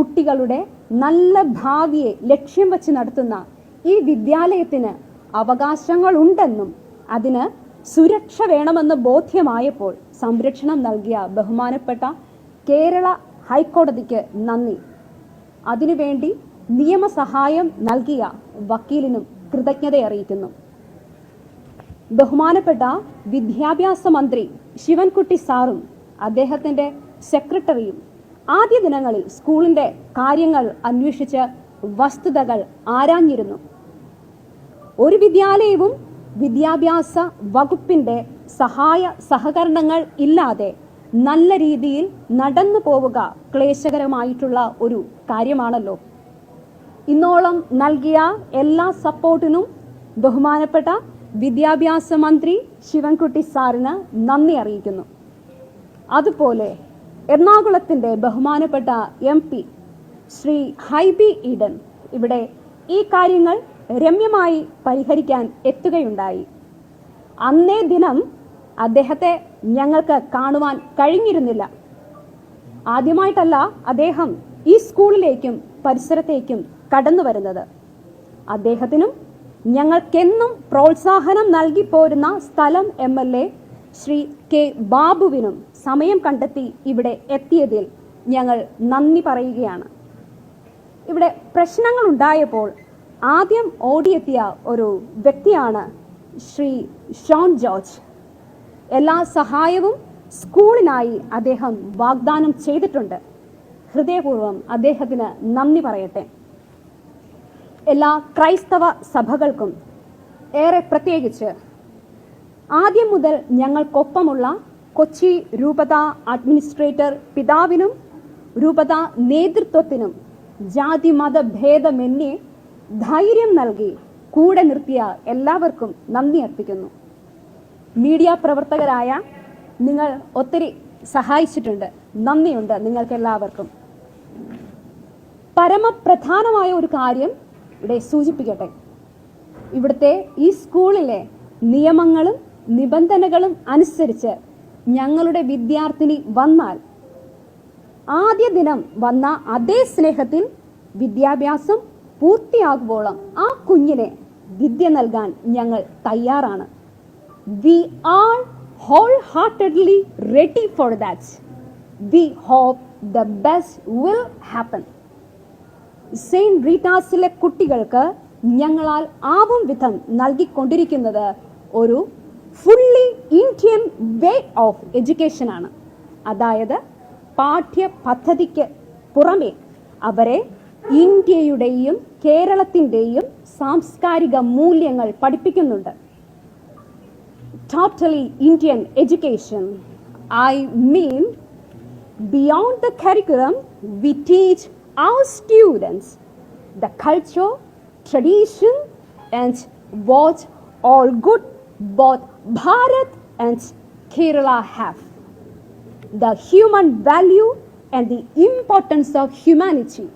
കുട്ടികളുടെ നല്ല ഭാവിയെ ലക്ഷ്യം വച്ച് നടത്തുന്ന ഈ വിദ്യാലയത്തിന് അവകാശങ്ങളുണ്ടെന്നും അതിന് സുരക്ഷ വേണമെന്ന് ബോധ്യമായപ്പോൾ സംരക്ഷണം നൽകിയ ബഹുമാനപ്പെട്ട കേരള ഹൈക്കോടതിക്ക് നന്ദി. അതിനുവേണ്ടി നിയമസഹായം നൽകിയ വക്കീലിനും കൃതജ്ഞത അറിയിക്കുന്നു. ബഹുമാനപ്പെട്ട വിദ്യാഭ്യാസ മന്ത്രി ശിവൻകുട്ടി സാറും അദ്ദേഹത്തിന്റെ സെക്രട്ടറിയും ആദ്യ ദിനങ്ങളിൽ സ്കൂളിന്റെ കാര്യങ്ങൾ അന്വേഷിച്ച് വസ്തുതകൾ ആരാഞ്ഞിരുന്നു. ഒരു വിദ്യാലയവും വിദ്യാഭ്യാസ വകുപ്പിന്റെ സഹായ സഹകരണങ്ങൾ ഇല്ലാതെ നല്ല രീതിയിൽ നടന്നു പോവുക ക്ലേശകരമായിട്ടുള്ള ഒരു കാര്യമാണല്ലോ. ഇന്നോളം നൽകിയ എല്ലാ സപ്പോർട്ടിനും ബഹുമാനപ്പെട്ട വിദ്യാഭ്യാസ മന്ത്രി ശിവൻകുട്ടി സാറിന് നന്ദി അറിയിക്കുന്നു. അതുപോലെ എറണാകുളത്തിന്റെ ബഹുമാനപ്പെട്ട എം പി ശ്രീ ഹൈബി ഈഡൻ ഇവിടെ ഈ കാര്യങ്ങൾ രമ്യമായി പരിഹരിക്കാൻ എത്തുകയുണ്ടായി. അന്നേ ദിനം അദ്ദേഹത്തെ ഞങ്ങൾക്ക് കാണുവാൻ കഴിഞ്ഞിരുന്നില്ല. ആദ്യമായിട്ടല്ല അദ്ദേഹം ഈ സ്കൂളിലേക്കും പരിസരത്തേക്കും കടന്നു വരുന്നത്. അദ്ദേഹത്തിനും ഞങ്ങൾക്കെന്നും പ്രോത്സാഹനം നൽകി പോരുന്ന സ്ഥലം M L A Shri K ബാബുവിനും സമയം കണ്ടെത്തി ഇവിടെ എത്തിയതിൽ ഞങ്ങൾ നന്ദി പറയുകയാണ്. ഇവിടെ പ്രശ്നങ്ങൾ ഉണ്ടായപ്പോൾ ആദ്യം ഓടിയെത്തിയ ഒരു വ്യക്തിയാണ് ശ്രീ ഷോൺ ജോർജ്. എല്ലാ സഹായവും സ്കൂളിനായി അദ്ദേഹം വാഗ്ദാനം ചെയ്തിട്ടുണ്ട്. ഹൃദയപൂർവം അദ്ദേഹത്തിന് നന്ദി പറയട്ടെ. എല്ലാ ക്രൈസ്തവ സഭകൾക്കും ഏറെ പ്രത്യേകിച്ച് ആദ്യം മുതൽ ഞങ്ങൾക്കൊപ്പമുള്ള കൊച്ചി രൂപത അഡ്മിനിസ്ട്രേറ്റർ പിതാവിനും രൂപത നേതൃത്വത്തിനും ജാതി മത ഭേദമെന്നേ ധൈര്യം നൽകി കൂടെ നിർത്തിയ എല്ലാവർക്കും നന്ദി അർപ്പിക്കുന്നു. മീഡിയ പ്രവർത്തകരായ നിങ്ങൾ ഒത്തിരി സഹായിച്ചിട്ടുണ്ട്. നന്ദിയുണ്ട് നിങ്ങൾക്ക് എല്ലാവർക്കും പരമപ്രധാനമായ ഒരു കാര്യം ഇവിടെ സൂചിപ്പിക്കട്ടെ. ഇവിടുത്തെ ഈ സ്കൂളിലെ നിയമങ്ങളും നിബന്ധനകളും അനുസരിച്ച് ഞങ്ങളുടെ വിദ്യാർത്ഥിനി വന്നാൽ ആദ്യ ദിനം വന്ന അതേ സ്നേഹത്തിൽ വിദ്യാഭ്യാസം പൂർത്തിയാകുമ്പോളം ആ കുഞ്ഞിനെ വിദ്യ നൽകാൻ ഞങ്ങൾ തയ്യാറാണ്. We are whole heartedly ready for that we hope the best will happen saint റീറ്റാസിലെ കുട്ടികൾക്ക് ഞങ്ങളാൽ ആവും വിധം നൽകിക്കൊണ്ടിരിക്കുന്നത് ഒരു fully Indian way of education ആണ്. അതായത് പാഠ്യ പദ്ധതിക്ക് പുറമെ അവരെ ഇന്ത്യയുടെയും കേരളത്തിന്റെയും സാംസ്കാരിക മൂല്യങ്ങൾ പഠിപ്പിക്കുന്നുണ്ട്. Totally Indian education I mean beyond the curriculum we teach our students the culture tradition and watch all good both Bharat and Kerala have. The human value and the importance of humanity.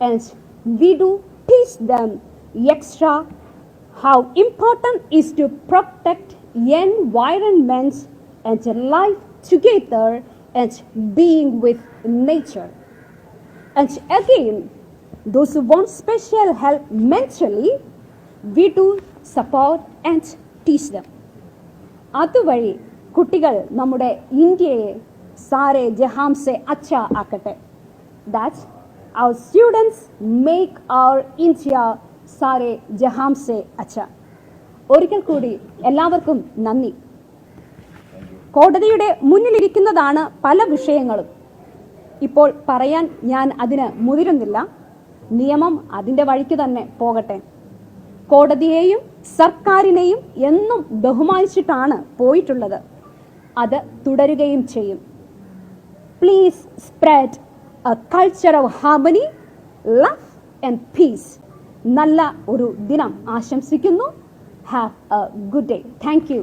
And we do teach them extra how important is to protect environment and life together and being with nature. And again, those who want special help mentally, we do support and teach them. അതുവഴി കുട്ടികൾ നമ്മുടെ ഇന്ത്യയെ സാരെ ജഹാംസെ അച്ഛ ആക്കട്ടെ. That's our students make our India Saare ജഹാംസെ അച്ഛ. ഒരിക്കൽ കൂടി എല്ലാവർക്കും നന്ദി. കോടതിയുടെ മുന്നിലിരിക്കുന്നതാണ് പല വിഷയങ്ങളും. ഇപ്പോൾ പറയാൻ ഞാൻ അതിന് മുതിരുന്നില്ല. നിയമം അതിന്റെ വഴിക്ക് തന്നെ പോകട്ടെ. കോടതിയെയും സർക്കാരിനെയും എന്നും ബഹുമാനിച്ചിട്ടാണ് പോയിട്ടുള്ളത്. അത് തുടരുകയും ചെയ്യും. Please spread a culture of harmony love and peace നല്ല ഒരു ദിനം ആശംസിക്കുന്നു. Have a good day thank you